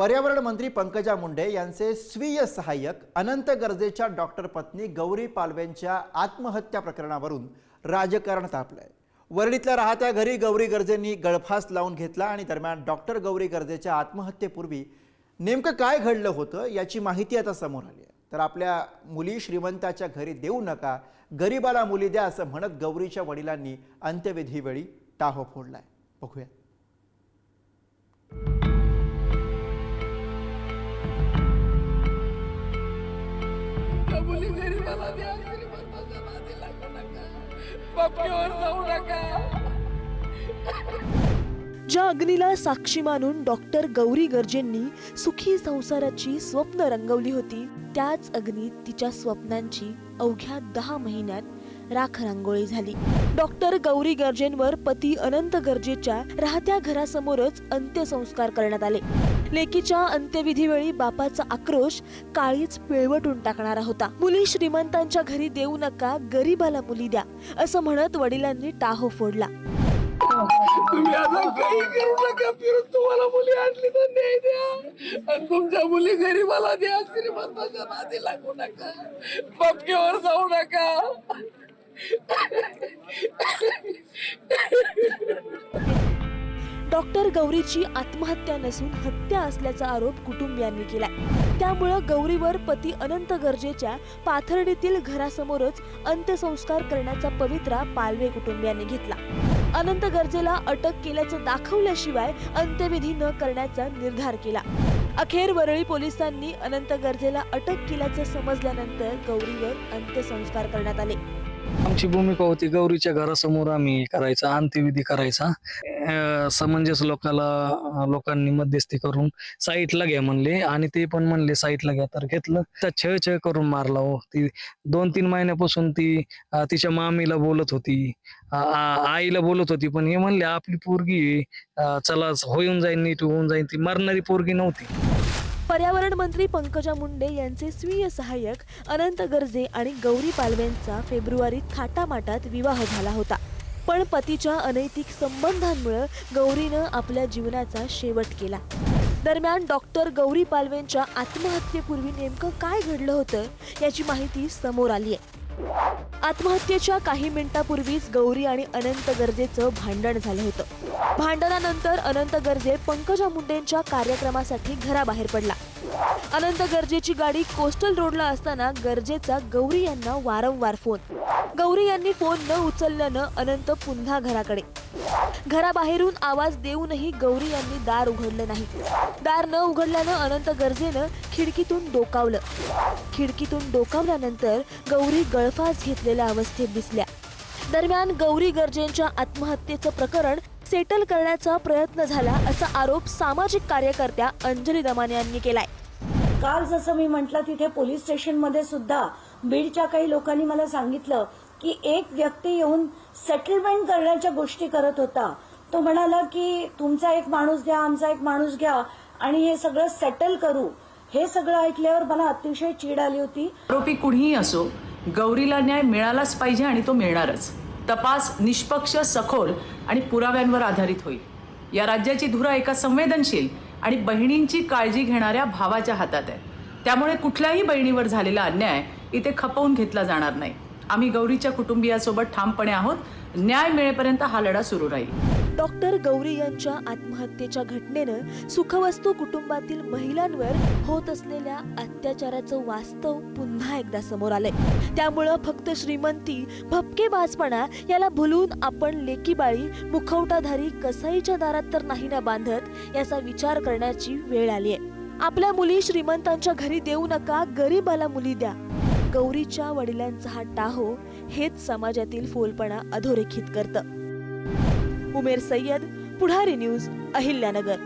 पर्यावरण मंत्री पंकजा मुंडे यांचे स्वीय सहाय्यक अनंत गरजेच्या डॉक्टर पत्नी गौरी पालवेंच्या आत्महत्या प्रकरणावरून राजकारण तापलंय. वर्णीतल्या राहत्या घरी गौरी गर्जेंनी गळफास लावून घेतला आणि दरम्यान डॉक्टर गौरी गर्जेच्या आत्महत्येपूर्वी नेमकं काय घडलं होतं याची माहिती आता समोर आली आहे. तर आपल्या मुली श्रीमंताच्या घरी देऊ नका गरीबाला मुली द्या असं म्हणत गौरीच्या वडिलांनी अंत्यविधीवेळी टाहो फोडलाय. बघूया. मुली गरीबाला द्या गरीबांना नादी लागू नका. बापकीवर जाऊ नका. ज्या अग्नीला साक्षी मानून डॉक्टर गौरी गर्जेंनी सुखी संसाराची स्वप्न रंगवली होती त्याच अग्नीत तिच्या स्वप्नांची अवघ्या दहा महिन्यात राख रांगोळी झाली. डॉक्टर गौरी गर्जेंवर पती अनंत गर्जेच्या राहत्या घरासमोरच अंत्यसंस्कार करण्यात आले. लेकीच्या अंत्यविधीवेळी बापाचा आक्रोश काळीच पिळवटून टाकणारा होता. मुली श्रीमंतांच्या घरी देऊ नका गरीबाला मुली द्या असं म्हणत वडिलांनी टाहो फोडला. तुम्ही आता काही करू नका फिरून तुम्हाला मुली आणली तर न्याय द्या. आणि तुमच्या मुली गरीबाला द्या श्रीमंताच्या नादी लागू नका बापकीवर जाऊ नका. डॉक्टर गौरीची आत्महत्या नसून हत्या असल्याचा आरोप कुटुंबियांनी केलाय. त्यामुळं गौरीवर पती अनंत गरजेच्या पाथर्डीतील घरासमोरच अंत्यसंस्कार करण्याचा पवित्रा पालवे कुटुंबियांनी घेतला. अनंत गरजेला अटक केल्याचं दाखवल्याशिवाय अंत्यविधी न करण्याचा निर्धार केला. अखेर वरळी पोलिसांनी अनंत गरजेला अटक केल्याचं समजल्यानंतर गौरीवर अंत्यसंस्कार करण्यात आले. आमची भूमिका होती गौरीच्या घरासमोर आम्ही करायचा अंत्यविधी करायचा. समंजस लोकाला लोकांनी मध्यस्थी करून साईटला घ्या म्हणले आणि ते पण म्हणले साईटला घ्या. तर घेतलं. तर छळ छळ करून मारला हो. ती दोन तीन महिन्यापासून ती तिच्या मामीला बोलत होती. आईला बोलत होती. पण हे म्हणले आपली पोरगी चला होऊन जाईन नीट होऊन जाईल ती मरणारी पोरगी नव्हती. पर्यावरण मंत्री पंकजा मुंडे यांचे स्वीय सहाय्यक अनंत गर्जे आणि गौरी पालवेंचा फेब्रुवारीत थाटामाटात विवाह झाला होता. पण पतीच्या अनैतिक संबंधांमुळे गौरीनं आपल्या जीवनाचा शेवट केला. दरम्यान डॉक्टर गौरी पालवेंच्या आत्महत्येपूर्वी नेमकं काय घडलं होतं याची माहिती समोर आली आहे आत्महत्येच्या काही मिनिटापूर्वीच गौरी आणि अनंत गरजेचं भांडण झालं होतं. भांडणानंतर अनंत गरजे पंकजा मुंडेंच्या कार्यक्रमासाठी घराबाहेर पडला. अनंत गरजेची गाडी कोस्टल रोडला असताना गरजेचा गौरी यांना वारंवार फोन. गौरी यांनी फोन न उचलल्यानं अनंत पुन्हा घराकडे. घराबाहेरून आवाज देऊनही गौरी यांनी दार उघडलं नाही. दार न उघडल्यानं अनंत गरजेनं खिडकीतून डोकावलं. खिडकीतून डोकावल्यानंतर गौरी गळफास घेतलेल्या अवस्थेत दिसल्या. दरम्यान गौरी गर्जेंच्या आत्महत्येचं प्रकरण सेटल करण्याचा प्रयत्न झाला असा आरोप सामाजिक कार्यकर्त्या अंजली दमाने यांनी केलाय. काल जसं मी म्हटलं तिथे पोलीस स्टेशनमध्ये सुद्धा बीडच्या काही लोकांनी मला सांगितलं की एक व्यक्ती येऊन सेटलमेंट करण्याच्या गोष्टी करत होता. तो म्हणाला की तुमचा एक माणूस द्या आमचा एक माणूस घ्या आणि हे सगळं सेटल करू. हे सगळं ऐकल्यावर मला अतिशय चीड आली होती. आरोपी कुणीही असो गौरीला न्याय मिळालाच पाहिजे आणि तो मिळणारच. तपास निष्पक्ष सखोल आणि पुराव्यांवर आधारित होईल. या राज्याची धुरा एका संवेदनशील आणि बहिणींची काळजी घेणाऱ्या भावाच्या हातात आहे. त्यामुळे कुठल्याही बहिणीवर झालेला अन्याय इथे खपवून घेतला जाणार नाही. आम्ही गौरीच्या कुटुंबियासोबत ठामपणे आहोत. न्याय मिळेपर्यंत हा लढा सुरू राहील. डॉक्टर गौरी यांच्या आत्महत्येच्या घटनेनं सुखवस्तू कुटुंबातील महिलांवर होत असलेल्या अत्याचाराचं वास्तव पुन्हा एकदा समोर आलंय. त्यामुळं फक्त श्रीमंती भपकेबाजपणा याला भुलून आपण लेकीबाळी मुखवटाधारी कसाईच्या दारात तर नाही ना बांधत याचा विचार करण्याची वेळ आली आहे आपल्या मुली श्रीमंतांच्या घरी देऊ नका गरीबाला मुली द्या. गौरीच्या वडिलांचा हा टाहो हेच समाजातील फोलपणा अधोरेखित करतं. उमेर सय्यद पुढारी न्यूज अहिल्यानगर.